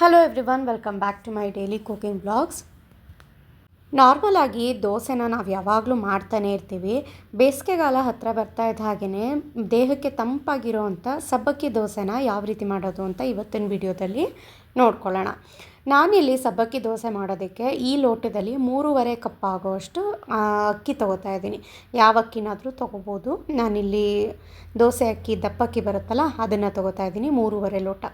Hello everyone welcome back to my daily cooking blogs ನಾರ್ಮಲಾಗಿ ದೋಸೆನ ನಾವು ಯಾವಾಗಲೂ ಮಾಡ್ತಾನೆ ಇರ್ತೀವಿ. ಬೇಸಿಗೆಗಾಲ ಹತ್ತಿರ ಬರ್ತಾ ಇದ್ದ ಹಾಗೆಯೇ ದೇಹಕ್ಕೆ ತಂಪಾಗಿರೋವಂಥ ಸಬ್ಬಕ್ಕಿ ದೋಸೆನ ಯಾವ ರೀತಿ ಮಾಡೋದು ಅಂತ ಇವತ್ತಿನ ವಿಡಿಯೋದಲ್ಲಿ ನೋಡ್ಕೊಳ್ಳೋಣ. ನಾನಿಲ್ಲಿ ಸಬ್ಬಕ್ಕಿ ದೋಸೆ ಮಾಡೋದಕ್ಕೆ ಈ ಲೋಟದಲ್ಲಿ ಮೂರುವರೆ ಕಪ್ ಆಗೋಷ್ಟು ಅಕ್ಕಿ ತೊಗೋತಾ ಇದ್ದೀನಿ. ಯಾವ ಅಕ್ಕಿನಾದರೂ ತೊಗೋಬೋದು. ನಾನಿಲ್ಲಿ ದೋಸೆ ಅಕ್ಕಿ ದಪ್ಪಕ್ಕಿ ಬರುತ್ತಲ್ಲ, ಅದನ್ನು ತೊಗೋತಾ ಇದ್ದೀನಿ ಮೂರುವರೆ ಲೋಟ.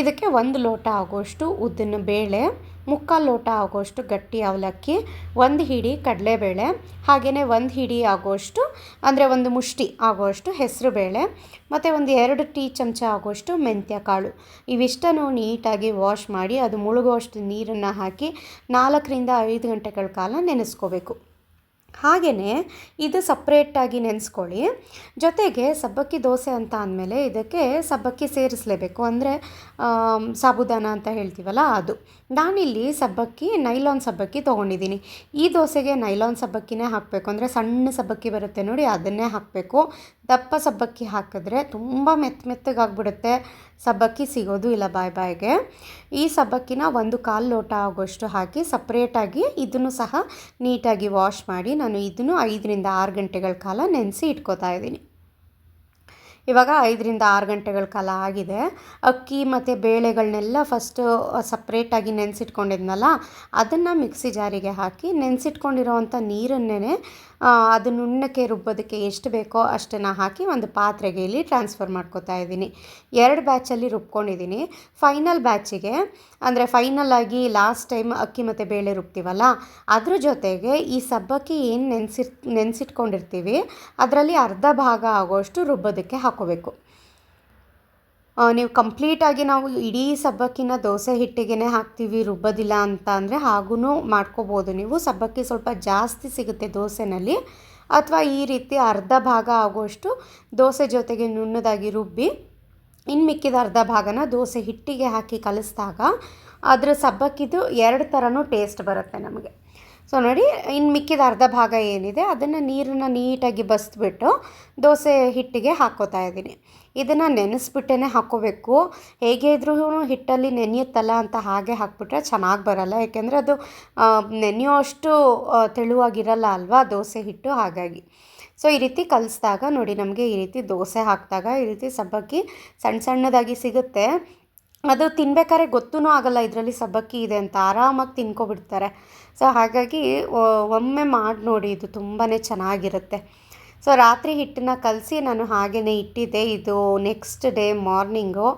ಇದಕ್ಕೆ ಒಂದು ಲೋಟ ಆಗೋಷ್ಟು ಉದ್ದಿನ ಬೇಳೆ, ಮುಕ್ಕಾಲು ಲೋಟ ಆಗೋಷ್ಟು ಗಟ್ಟಿ ಅವಲಕ್ಕಿ, ಒಂದು ಹಿಡಿ ಕಡಲೆಬೇಳೆ, ಹಾಗೆಯೇ ಒಂದು ಹಿಡಿ ಆಗೋಷ್ಟು ಅಂದರೆ ಒಂದು ಮುಷ್ಟಿ ಆಗೋಷ್ಟು ಹೆಸರುಬೇಳೆ, ಮತ್ತು ಒಂದು ಎರಡು ಟೀ ಚಮಚ ಆಗೋಷ್ಟು ಮೆಂತ್ಯ ಕಾಳು ಇವಿಷ್ಟನ್ನು ನೀಟಾಗಿ ವಾಶ್ ಮಾಡಿ, ಅದು ಮುಳುಗುವಷ್ಟು ನೀರನ್ನು ಹಾಕಿ ನಾಲ್ಕರಿಂದ ಐದು ಗಂಟೆಗಳ ಕಾಲ ನೆನೆಸ್ಕೋಬೇಕು. ಹಾಗೆಯೇ ಇದು ಸಪ್ರೇಟಾಗಿ ನೆನೆಸ್ಕೊಳ್ಳಿ. ಜೊತೆಗೆ ಸಬ್ಬಕ್ಕಿ ದೋಸೆ ಅಂತ ಅಂದಮೇಲೆ ಇದಕ್ಕೆ ಸಬ್ಬಕ್ಕಿ ಸೇರಿಸಲೇಬೇಕು. ಅಂದರೆ ಸಾಬುದಾನ ಅಂತ ಹೇಳ್ತೀವಲ್ಲ ಅದು. ನಾನಿಲ್ಲಿ ಸಬ್ಬಕ್ಕಿ, ನೈಲಾನ್ ಸಬ್ಬಕ್ಕಿ ತೊಗೊಂಡಿದ್ದೀನಿ. ಈ ದೋಸೆಗೆ ನೈಲಾನ್ ಸಬ್ಬಕ್ಕಿನೇ ಹಾಕಬೇಕು. ಅಂದರೆ ಸಣ್ಣ ಸಬ್ಬಕ್ಕಿ ಬರುತ್ತೆ ನೋಡಿ, ಅದನ್ನೇ ಹಾಕಬೇಕು. ದಪ್ಪ ಸಬ್ಬಕ್ಕಿ ಹಾಕಿದ್ರೆ ತುಂಬ ಮೆತ್ತ ಮೆತ್ತಗಾಗ್ಬಿಡುತ್ತೆ ಸಬ್ಬಕ್ಕಿ ಸಿಗೋದು ಇಲ್ಲ ಬಾಯ್ ಬಾಯ್ಗೆ. ಈ ಸಬ್ಬಕ್ಕಿನ ಒಂದು ಕಾಲು ಲೋಟ ಆಗೋಷ್ಟು ಹಾಕಿ ಸಪ್ರೇಟಾಗಿ ಇದನ್ನು ಸಹ ನೀಟಾಗಿ ವಾಶ್ ಮಾಡಿ ನಾನು ಇದನ್ನು ಐದರಿಂದ ಆರು ಗಂಟೆಗಳ ಕಾಲ ನೆನೆಸಿ ಇಟ್ಕೋತಾ ಇದ್ದೀನಿ. ಇವಾಗ ಐದರಿಂದ ಆರು ಗಂಟೆಗಳ ಕಾಲ ಆಗಿದೆ. ಅಕ್ಕಿ ಮತ್ತು ಬೇಳೆಗಳನ್ನೆಲ್ಲ ಫಸ್ಟು ಸಪ್ರೇಟಾಗಿ ನೆನೆಸಿಟ್ಕೊಂಡಿದ್ನಲ್ಲ, ಅದನ್ನು ಮಿಕ್ಸಿ ಜಾರಿಗೆ ಹಾಕಿ ನೆನೆಸಿಟ್ಕೊಂಡಿರೋವಂಥ ನೀರನ್ನೇ ಅದು ನುಣ್ಣಕ್ಕೆ ರುಬ್ಬೋದಕ್ಕೆ ಎಷ್ಟು ಬೇಕೋ ಅಷ್ಟನ್ನು ಹಾಕಿ ಒಂದು ಪಾತ್ರೆಗೆ ಇಲ್ಲಿ ಟ್ರಾನ್ಸ್ಫರ್ ಮಾಡ್ಕೋತಾ ಇದ್ದೀನಿ. ಎರಡು ಬ್ಯಾಚಲ್ಲಿ ರುಬ್ಕೊಂಡಿದ್ದೀನಿ. ಫೈನಲ್ ಬ್ಯಾಚಿಗೆ ಅಂದರೆ ಫೈನಲ್ ಆಗಿ ಲಾಸ್ಟ್ ಟೈಮ್ ಅಕ್ಕಿ ಮತ್ತು ಬೇಳೆ ರುಬ್ತೀವಲ್ಲ, ಅದ್ರ ಜೊತೆಗೆ ಈ ಸಬ್ಬಕ್ಕಿ ಏನು ನೆನೆಸಿ ನೆನೆಸಿಟ್ಕೊಂಡಿರ್ತೀವಿ, ಅದರಲ್ಲಿ ಅರ್ಧ ಭಾಗ ಆಗೋಷ್ಟು ರುಬ್ಬೋದಕ್ಕೆ ಹಾಕೋಬೇಕು. ನೀವು ಕಂಪ್ಲೀಟಾಗಿ ನಾವು ಇಡೀ ಸಬ್ಬಕ್ಕಿನ ದೋಸೆ ಹಿಟ್ಟಿಗೆ ಹಾಕ್ತೀವಿ, ರುಬ್ಬೋದಿಲ್ಲ ಅಂತ ಅಂದರೆ ಹಾಗೂ ಮಾಡ್ಕೋಬೋದು ನೀವು. ಸಬ್ಬಕ್ಕಿ ಸ್ವಲ್ಪ ಜಾಸ್ತಿ ಸಿಗುತ್ತೆ ದೋಸೆನಲ್ಲಿ. ಅಥವಾ ಈ ರೀತಿ ಅರ್ಧ ಭಾಗ ಆಗುವಷ್ಟು ದೋಸೆ ಜೊತೆಗೆ ನುಣ್ಣದಾಗಿ ರುಬ್ಬಿ ಇನ್ನು ಮಿಕ್ಕಿದ ಅರ್ಧ ಭಾಗನ ದೋಸೆ ಹಿಟ್ಟಿಗೆ ಹಾಕಿ ಕಲಿಸಿದಾಗ ಅದರ ಸಬ್ಬಕ್ಕಿದು ಎರಡು ಥರನೂ ಟೇಸ್ಟ್ ಬರುತ್ತೆ ನಮಗೆ. ಸೊ ನೋಡಿ ಇನ್ನು ಮಿಕ್ಕಿದ ಅರ್ಧ ಭಾಗ ಏನಿದೆ, ಅದನ್ನು ನೀರನ್ನು ನೀಟಾಗಿ ಬಸ್ಬಿಟ್ಟು ದೋಸೆ ಹಿಟ್ಟಿಗೆ ಹಾಕ್ಕೋತಾ ಇದ್ದೀನಿ. ಇದನ್ನು ನೆನೆಸ್ಬಿಟ್ಟೇ ಹಾಕೋಬೇಕು. ಹೇಗೆ ಇದ್ರೂ ಹಿಟ್ಟಲ್ಲಿ ನೆನೆಯುತ್ತಲ್ಲ ಅಂತ ಹಾಗೆ ಹಾಕ್ಬಿಟ್ರೆ ಚೆನ್ನಾಗಿ ಬರಲ್ಲ. ಯಾಕೆಂದರೆ ಅದು ನೆನೆಯೋ ಅಷ್ಟು ತೆಳುವಾಗಿರಲ್ಲ ಅಲ್ವಾ ದೋಸೆ ಹಿಟ್ಟು ಹಾಗಾಗಿ. ಸೊ ಈ ರೀತಿ ಕಲಿಸಿದಾಗ ನೋಡಿ ನಮಗೆ ಈ ರೀತಿ ದೋಸೆ ಹಾಕಿದಾಗ ಈ ರೀತಿ ಸಬ್ಬಕ್ಕಿ ಸಣ್ಣ ಸಣ್ಣದಾಗಿ ಸಿಗುತ್ತೆ. ಅದು ತಿನ್ಬೇಕಾದ್ರೆ ಗೊತ್ತೂ ಆಗಲ್ಲ, ಇದರಲ್ಲಿ ಸಬ್ಬಕ್ಕಿ ಇದೆ ಅಂತ ಆರಾಮಾಗಿ ತಿನ್ಕೊಬಿಡ್ತಾರೆ. ಸೊ ಹಾಗಾಗಿ ಒಮ್ಮೆ ಮಾಡಿ ನೋಡಿ, ಇದು ತುಂಬಾ ಚೆನ್ನಾಗಿರುತ್ತೆ. ಸೊ ರಾತ್ರಿ ಹಿಟ್ಟನ್ನ ಕಲಸಿ ನಾನು ಹಾಗೆಯೇ ಇಟ್ಟಿದ್ದೆ. ಇದು ನೆಕ್ಸ್ಟ್ ಡೇ ಮಾರ್ನಿಂಗು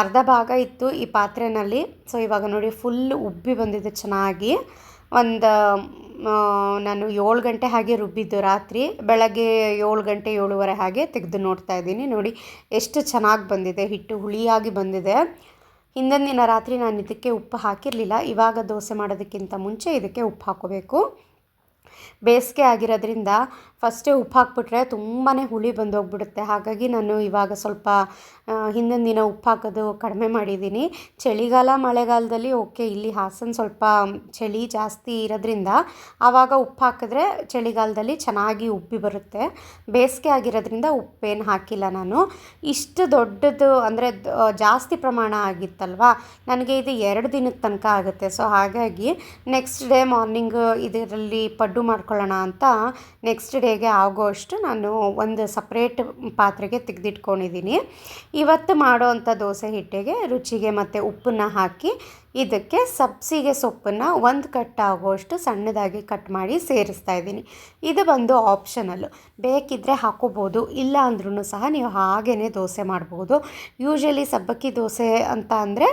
ಅರ್ಧ ಭಾಗ ಇತ್ತು ಈ ಪಾತ್ರೆನಲ್ಲಿ. ಸೊ ಇವಾಗ ನೋಡಿ ಫುಲ್ ಉಬ್ಬಿ ಬಂದಿದೆ ಚೆನ್ನಾಗಿ. ಒಂದು ನಾನು ಏಳು ಗಂಟೆ ಹಾಗೆ ರುಬ್ಬಿದ್ದು ರಾತ್ರಿ. ಬೆಳಗ್ಗೆ ಏಳು ಗಂಟೆ ಏಳುವರೆ ಹಾಗೆ ತೆಗೆದು ನೋಡ್ತಾ ಇದ್ದೀನಿ. ನೋಡಿ, ಎಷ್ಟು ಚೆನ್ನಾಗಿ ಬಂದಿದೆ, ಹಿಟ್ಟು ಹುಳಿಯಾಗಿ ಬಂದಿದೆ. ಹಿಂದಿನ ದಿನ ರಾತ್ರಿ ನಾನು ಇದಕ್ಕೆ ಉಪ್ಪು ಹಾಕಿರಲಿಲ್ಲ. ಇವಾಗ ದೋಸೆ ಮಾಡೋದಕ್ಕಿಂತ ಮುಂಚೆ ಇದಕ್ಕೆ ಉಪ್ಪು ಹಾಕೋಬೇಕು. ಬೇಸಿಗೆ ಆಗಿರೋದ್ರಿಂದ ಫಸ್ಟೇ ಉಪ್ಪು ಹಾಕ್ಬಿಟ್ರೆ ತುಂಬಾ ಹುಳಿ ಬಂದೋಗ್ಬಿಡುತ್ತೆ. ಹಾಗಾಗಿ ನಾನು ಇವಾಗ ಸ್ವಲ್ಪ ಹಿಂದಿನ ದಿನ ಉಪ್ಪು ಹಾಕೋದು ಕಡಿಮೆ ಮಾಡಿದ್ದೀನಿ. ಚಳಿಗಾಲ, ಮಳೆಗಾಲದಲ್ಲಿ ಓಕೆ, ಇಲ್ಲಿ ಹಾಸನ ಸ್ವಲ್ಪ ಚಳಿ ಜಾಸ್ತಿ ಇರೋದ್ರಿಂದ ಆವಾಗ ಉಪ್ಪು ಹಾಕಿದ್ರೆ ಚಳಿಗಾಲದಲ್ಲಿ ಚೆನ್ನಾಗಿ ಉಬ್ಬಿ ಬರುತ್ತೆ. ಬೇಸಿಗೆ ಆಗಿರೋದ್ರಿಂದ ಉಪ್ಪೇನು ಹಾಕಿಲ್ಲ ನಾನು. ಇಷ್ಟು ದೊಡ್ಡದು ಅಂದರೆ ಜಾಸ್ತಿ ಪ್ರಮಾಣ ಆಗಿತ್ತಲ್ವಾ? ನನಗೆ ಇದು ಎರಡು ದಿನದ ತನಕ ಆಗುತ್ತೆ. ಸೊ, ಹಾಗಾಗಿ ನೆಕ್ಸ್ಟ್ ಡೇ ಮಾರ್ನಿಂಗ್ ಇದರಲ್ಲಿ ಪಡ್ಡು ಮಾಡ್ಕೊಳ್ಳೋಣ ಅಂತ ನೆಕ್ಸ್ಟ್ ಡೇಗೆ ಆಗೋಷ್ಟು ನಾನು ಒಂದು ಸಪ್ರೇಟ್ ಪಾತ್ರೆಗೆ ತೆಗೆದಿಟ್ಕೊಂಡಿದ್ದೀನಿ. ಇವತ್ತು ಮಾಡೋವಂಥ ದೋಸೆ ಹಿಟ್ಟಿಗೆ ರುಚಿಗೆ ಮತ್ತು ಉಪ್ಪನ್ನ ಹಾಕಿ ಇದಕ್ಕೆ ಸಬ್ಸಿಗೆ ಸೊಪ್ಪನ್ನು ಒಂದು ಕಟ್ ಆಗುವಷ್ಟು ಸಣ್ಣದಾಗಿ ಕಟ್ ಮಾಡಿ ಸೇರಿಸ್ತಾ ಇದ್ದೀನಿ. ಇದು ಬಂದು ಆಪ್ಷನಲ್ಲು ಬೇಕಿದ್ದರೆ ಹಾಕೋಬೋದು, ಇಲ್ಲ ಅಂದ್ರೂ ಸಹ ನೀವು ಹಾಗೇ ದೋಸೆ ಮಾಡ್ಬೋದು. ಯೂಶಲಿ ಸಬ್ಬಕ್ಕಿ ದೋಸೆ ಅಂತ ಅಂದರೆ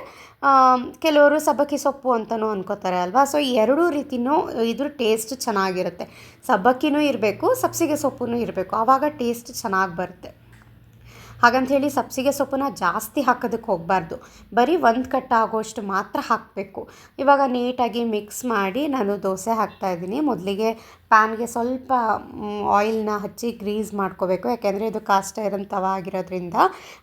ಕೆಲವರು ಸಬ್ಬಕ್ಕಿ ಸೊಪ್ಪು ಅಂತಲೂ ಅನ್ಕೋತಾರೆ ಅಲ್ವಾ? ಸೊ ಎರಡೂ ರೀತಿನೂ ಇದ್ರ ಟೇಸ್ಟ್ ಚೆನ್ನಾಗಿರುತ್ತೆ. ಸಬ್ಬಕ್ಕಿನೂ ಇರಬೇಕು, ಸಬ್ಸಿಗೆ ಸೊಪ್ಪು ಇರಬೇಕು. ಆವಾಗ ಟೇಸ್ಟ್ ಚೆನ್ನಾಗಿ ಬರುತ್ತೆ. ಹಾಗಂಥೇಳಿ ಸಬ್ಸಿಗೆ ಸೊಪ್ಪನ್ನ ಜಾಸ್ತಿ ಹಾಕೋದಕ್ಕೆ ಹೋಗಬಾರ್ದು. ಬರೀ ಒಂದು ಕಟ್ಟ ಆಗೋಷ್ಟು ಮಾತ್ರ ಹಾಕಬೇಕು. ಇವಾಗ ನೀಟಾಗಿ ಮಿಕ್ಸ್ ಮಾಡಿ ನಾನು ದೋಸೆ ಹಾಕ್ತಾಯಿದ್ದೀನಿ ಮೊದಲಿಗೆ ಪ್ಯಾನ್ಗೆ ಸ್ವಲ್ಪ ಆಯಿಲ್ನ ಹಚ್ಚಿ ಗ್ರೀಸ್ ಮಾಡ್ಕೋಬೇಕು. ಯಾಕೆಂದರೆ ಇದು ಕಾಸ್ಟ್ ಐರನ್ ಆಗಿರೋದ್ರಿಂದ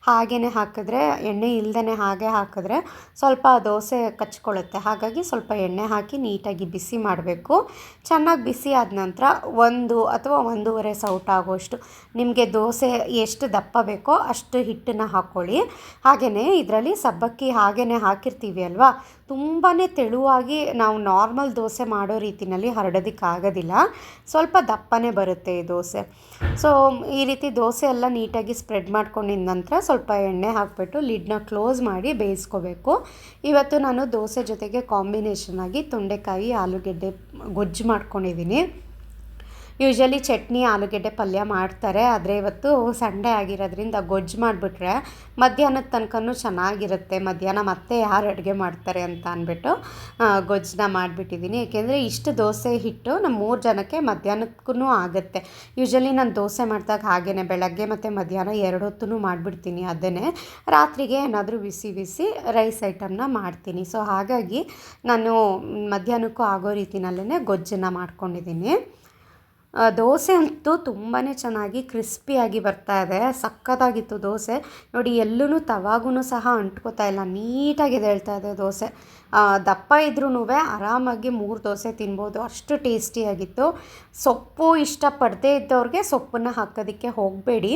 ಹಾಗೇ ಹಾಕಿದ್ರೆ, ಎಣ್ಣೆ ಇಲ್ದೇ ಹಾಗೆ ಹಾಕಿದ್ರೆ ಸ್ವಲ್ಪ ದೋಸೆ ಕಚ್ಕೊಳ್ಳುತ್ತೆ. ಹಾಗಾಗಿ ಸ್ವಲ್ಪ ಎಣ್ಣೆ ಹಾಕಿ ನೀಟಾಗಿ ಬಿಸಿ ಮಾಡಬೇಕು. ಚೆನ್ನಾಗಿ ಬಿಸಿ ಆದ ನಂತರ ಒಂದು ಅಥವಾ ಒಂದೂವರೆ ಸೌಟ್ ಆಗೋಷ್ಟು ನಿಮಗೆ ದೋಸೆ ಎಷ್ಟು ದಪ್ಪ ಬೇಕೋ ಅಷ್ಟು ಹಿಟ್ಟನ್ನು ಹಾಕ್ಕೊಳ್ಳಿ ಹಾಗೆಯೇ ಇದರಲ್ಲಿ ಸಬ್ಬಕ್ಕಿ ಹಾಗೆಯೇ ಹಾಕಿರ್ತೀವಿ ಅಲ್ವಾ? ತುಂಬಾ ತೆಳುವಾಗಿ ನಾವು ನಾರ್ಮಲ್ ದೋಸೆ ಮಾಡೋ ರೀತಿಯಲ್ಲಿ ಹರಡೋದಕ್ಕಾಗೋದಿಲ್ಲ. ಸ್ವಲ್ಪ ದಪ್ಪನೇ ಬರುತ್ತೆ ಈ ದೋಸೆ. ಸೊ ಈ ರೀತಿ ದೋಸೆ ಎಲ್ಲ ನೀಟಾಗಿ ಸ್ಪ್ರೆಡ್ ಮಾಡ್ಕೊಂಡಿದ್ದ ನಂತರ ಸ್ವಲ್ಪ ಎಣ್ಣೆ ಹಾಕಿಬಿಟ್ಟು ಲಿಡ್ನ ಕ್ಲೋಸ್ ಮಾಡಿ ಬೇಯಿಸ್ಕೋಬೇಕು. ಇವತ್ತು ನಾನು ದೋಸೆ ಜೊತೆಗೆ ಕಾಂಬಿನೇಷನ್ ಆಗಿ ತೊಂಡೆಕಾಯಿ, ಆಲೂಗೆಡ್ಡೆ ಗೊಜ್ಜು ಮಾಡ್ಕೊಂಡಿದ್ದೀನಿ ಯೂಶ್ವಲಿ ಚಟ್ನಿ, ಆಲೂಗೆಡ್ಡೆ ಪಲ್ಯ ಮಾಡ್ತಾರೆ. ಆದರೆ ಇವತ್ತು ಸಂಡೇ ಆಗಿರೋದ್ರಿಂದ ಗೊಜ್ಜು ಮಾಡಿಬಿಟ್ರೆ ಮಧ್ಯಾಹ್ನದ ತನಕನೂ ಚೆನ್ನಾಗಿರುತ್ತೆ. ಮಧ್ಯಾಹ್ನ ಮತ್ತೆ ಯಾರು ಅಡುಗೆ ಮಾಡ್ತಾರೆ ಅಂತ ಅಂದ್ಬಿಟ್ಟು ಗೊಜ್ಜನ್ನ ಮಾಡಿಬಿಟ್ಟಿದ್ದೀನಿ ಏಕೆಂದರೆ ಇಷ್ಟು ದೋಸೆ ಹಿಟ್ಟು ನಮ್ಮ ಮೂರು ಜನಕ್ಕೆ ಮಧ್ಯಾಹ್ನಕ್ಕೂ ಆಗುತ್ತೆ. ಯೂಶ್ವಲಿ ನಾನು ದೋಸೆ ಮಾಡಿದಾಗ ಹಾಗೇ ಬೆಳಗ್ಗೆ ಮತ್ತು ಮಧ್ಯಾಹ್ನ ಎರಡು ಹೊತ್ತೂ ಮಾಡಿಬಿಡ್ತೀನಿ ಅದನ್ನೇ. ರಾತ್ರಿಗೆ ಏನಾದರೂ ಬಿಸಿ ಬಿಸಿ ರೈಸ್ ಐಟಮ್ನ ಮಾಡ್ತೀನಿ. ಸೊ ಹಾಗಾಗಿ ನಾನು ಮಧ್ಯಾಹ್ನಕ್ಕೂ ಆಗೋ ರೀತಿನಲ್ಲೇ ಗೊಜ್ಜನ್ನು ಮಾಡ್ಕೊಂಡಿದ್ದೀನಿ ದೋಸೆ ಅಂತೂ ತುಂಬಾ ಚೆನ್ನಾಗಿ ಕ್ರಿಸ್ಪಿಯಾಗಿ ಬರ್ತಾ ಇದೆ. ಸಖತ್ತಾಗಿತ್ತು ದೋಸೆ. ನೋಡಿ ಎಲ್ಲೂ ತವಾಗೂ ಸಹ ಅಂಟ್ಕೋತಾ ಇಲ್ಲ. ನೀಟಾಗಿ ಹೇಳ್ತಾ ಇದೆ ದೋಸೆ. ದಪ್ಪ ಇದ್ರೂ ಆರಾಮಾಗಿ ಮೂರು ದೋಸೆ ತಿನ್ಬೋದು. ಅಷ್ಟು ಟೇಸ್ಟಿಯಾಗಿತ್ತು. ಸೊಪ್ಪು ಇಷ್ಟಪಡದೇ ಇದ್ದವ್ರಿಗೆ ಸೊಪ್ಪನ್ನು ಹಾಕೋದಕ್ಕೆ ಹೋಗಬೇಡಿ.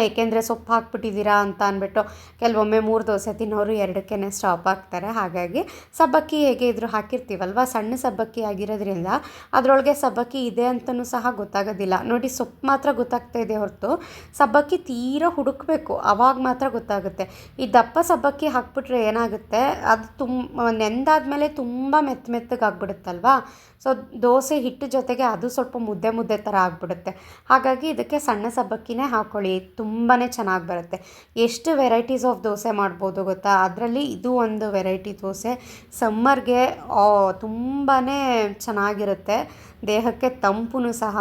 ಏಕೆಂದರೆ ಸೊಪ್ಪು ಹಾಕ್ಬಿಟ್ಟಿದ್ದೀರಾ ಅಂತ ಅಂದ್ಬಿಟ್ಟು ಕೆಲವೊಮ್ಮೆ ಮೂರು ದೋಸೆ ತಿನ್ನೋರು ಎರಡಕ್ಕೇ ಸ್ಟಾಪ್ ಆಗ್ತಾರೆ. ಹಾಗಾಗಿ ಸಬ್ಬಕ್ಕಿ ಹೇಗೆ ಇದ್ರೂ ಹಾಕಿರ್ತೀವಲ್ವ? ಸಣ್ಣ ಸಬ್ಬಕ್ಕಿ ಆಗಿರೋದ್ರಿಂದ ಅದರೊಳಗೆ ಸಬ್ಬಕ್ಕಿ ಇದೆ ಅಂತಲೂ ಸಹ ಗೊತ್ತಾಗೋದಿಲ್ಲ. ನೋಡಿ, ಸೊಪ್ಪು ಮಾತ್ರ ಗೊತ್ತಾಗ್ತಾ ಇದೆ ಹೊರತು ಸಬ್ಬಕ್ಕಿ ತೀರಾ ಹುಡುಕಬೇಕು. ಅವಾಗ ಮಾತ್ರ ಗೊತ್ತಾಗುತ್ತೆ. ಈ ದಪ್ಪ ಸಬ್ಬಕ್ಕಿ ಹಾಕ್ಬಿಟ್ರೆ ಏನಾಗುತ್ತೆ? ಅದು ತುಂಬ ನೆಂದಾದ್ಮೇಲೆ ತುಂಬ ಮೆತ್ತ ಮೆತ್ತಗೆ ಆಗ್ಬಿಡುತ್ತಲ್ವಾ? ಸೊ ದೋಸೆ ಹಿಟ್ಟು ಜೊತೆಗೆ ಅದು ಸ್ವಲ್ಪ ಮುದ್ದೆ ಮುದ್ದೆ ಥರ ಆಗಿಬಿಡುತ್ತೆ. ಹಾಗಾಗಿ ಇದಕ್ಕೆ ಸಣ್ಣ ಸಬ್ಬಕ್ಕಿನೇ ಹಾಕ್ಕೊಳ್ಳಿ ತುಂಬಾ ಚೆನ್ನಾಗಿ ಬರುತ್ತೆ. ಎಷ್ಟು ವೆರೈಟೀಸ್ ಆಫ್ ದೋಸೆ ಮಾಡ್ಬೋದು ಗೊತ್ತಾ? ಅದರಲ್ಲಿ ಇದು ಒಂದು ವೆರೈಟಿ ದೋಸೆ. ಸಮ್ಮರ್ಗೆ ತುಂಬಾ ಚೆನ್ನಾಗಿರುತ್ತೆ. ದೇಹಕ್ಕೆ ತಂಪು ಸಹ.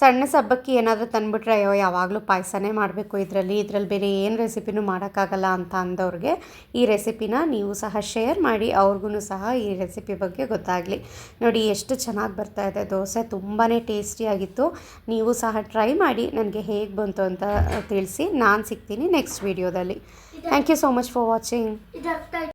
ಸಣ್ಣ ಸಬ್ಬಕ್ಕಿ ಏನಾದರೂ ತಂದುಬಿಟ್ರೆ ಅಯ್ಯೋ ಯಾವಾಗಲೂ ಪಾಯಸನೇ ಮಾಡಬೇಕು. ಇದರಲ್ಲಿ ಇದರಲ್ಲಿ ಬೇರೆ ಏನು ರೆಸಿಪಿನೂ ಮಾಡೋಕ್ಕಾಗಲ್ಲ ಅಂತ ಅಂದವ್ರಿಗೆ ಈ ರೆಸಿಪಿನ ನೀವು ಸಹ ಶೇರ್ ಮಾಡಿ ಅವ್ರಿಗೂ ಸಹ ಈ ರೆಸಿಪಿ ಬಗ್ಗೆ ಗೊತ್ತಾಗಲಿ. ನೋಡಿ ಎಷ್ಟು ಚೆನ್ನಾಗಿ ಬರ್ತಾ ಇದೆ. ದೋಸೆ ತುಂಬಾ ಟೇಸ್ಟಿಯಾಗಿತ್ತು ನೀವು ಸಹ ಟ್ರೈ ಮಾಡಿ ನನಗೆ ಹೇಗೆ ಬಂತು ಅಂತ ತಿಳಿಸಿ. ನಾನು ಸಿಗ್ತೀನಿ ನೆಕ್ಸ್ಟ್ ವೀಡಿಯೋದಲ್ಲಿ. Thank you so much for watching